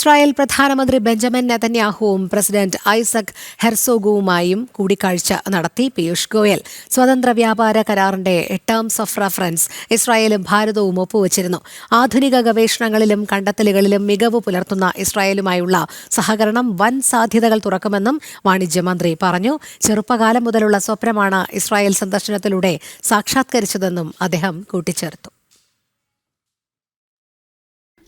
Israel പ്രധാനമന്ത്രി Benjamin നെതന്യാഹുവും president Isaac ഹെർസോഗുവുമായും കൂടിക്കാഴ്ച നടത്തി. പീയൂഷ് ഗോയൽ സ്വതന്ത്ര വ്യാപാര കരാറിന്റെ ടേംസ് ഓഫ് റഫറൻസ് ഇസ്രായേലും ഭാരതവും ഒപ്പുവച്ചിരുന്നു. ആധുനിക ഗവേഷണങ്ങളിലും കണ്ടെത്തലുകളിലും മികവ് പുലർത്തുന്ന ഇസ്രായേലുമായുള്ള സഹകരണം വൻ സാധ്യതകൾ തുറക്കുമെന്നും വാണിജ്യമന്ത്രി പറഞ്ഞു. ചെറുപ്പകാലം മുതലുള്ള സ്വപ്നമാണ് ഇസ്രായേൽ സന്ദർശനത്തിലൂടെ സാക്ഷാത്കരിച്ചതെന്നും അദ്ദേഹം കൂട്ടിച്ചേർത്തു.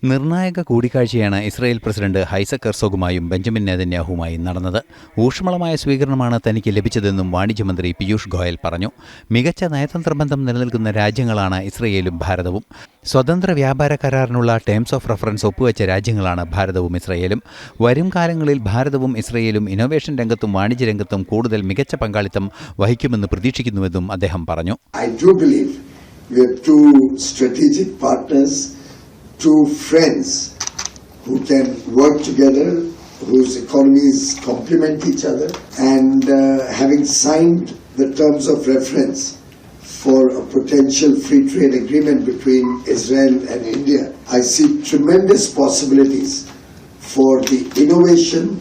നിർണായക കൂടിക്കാഴ്ചയാണ് ഇസ്രായേൽ പ്രസിഡന്റ് ഹൈസക് ഹെർസോഗുമായും ബെഞ്ചമിൻ നെതന്യാഹുമായും നടന്നത്. ഊഷ്മളമായ സ്വീകരണമാണ് തനിക്ക് ലഭിച്ചതെന്നും വാണിജ്യമന്ത്രി പീയൂഷ് ഗോയൽ പറഞ്ഞു. മികച്ച നയതന്ത്ര ബന്ധം നിലനിൽക്കുന്ന രാജ്യങ്ങളാണ് ഇസ്രയേലും ഭാരതവും. സ്വതന്ത്ര വ്യാപാര കരാറിനുള്ള ടേംസ് ഓഫ് റഫറൻസ് ഒപ്പുവെച്ച രാജ്യങ്ങളാണ് ഭാരതവും ഇസ്രയേലും. വരും കാലങ്ങളിൽ ഭാരതവും ഇസ്രയേലും ഇന്നോവേഷൻ രംഗത്തും വാണിജ്യ രംഗത്തും കൂടുതൽ മികച്ച പങ്കാളിത്തം വഹിക്കുമെന്ന് പ്രതീക്ഷിക്കുന്നുവെന്നും അദ്ദേഹം പറഞ്ഞു. I do believe we have two strategic two friends who can work together, whose economies complement each other, and uh, having signed the terms of reference for a potential free trade agreement between Israel and India, I see tremendous possibilities for the innovation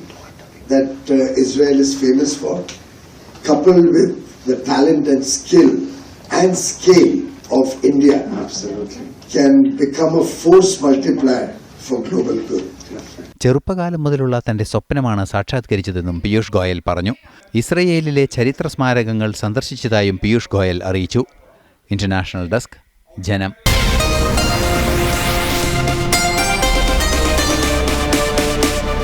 that uh, Israel is famous for, coupled with the talent and skill and scale of India. Absolutely. Can become a force multiplier for global good. ചെറുപ്പകാലം മുതലുള്ള തന്റെ സ്വപ്നമാണ് സാക്ഷാത്കരിച്ചതെന്നും പീയൂഷ് ഗോയൽ പറഞ്ഞു. ഇസ്രയേലിലെ ചരിത്ര സ്മാരകങ്ങൾ സന്ദർശിച്ചതായും പീയൂഷ് ഗോയൽ അറിയിച്ചു. International desk ജനം.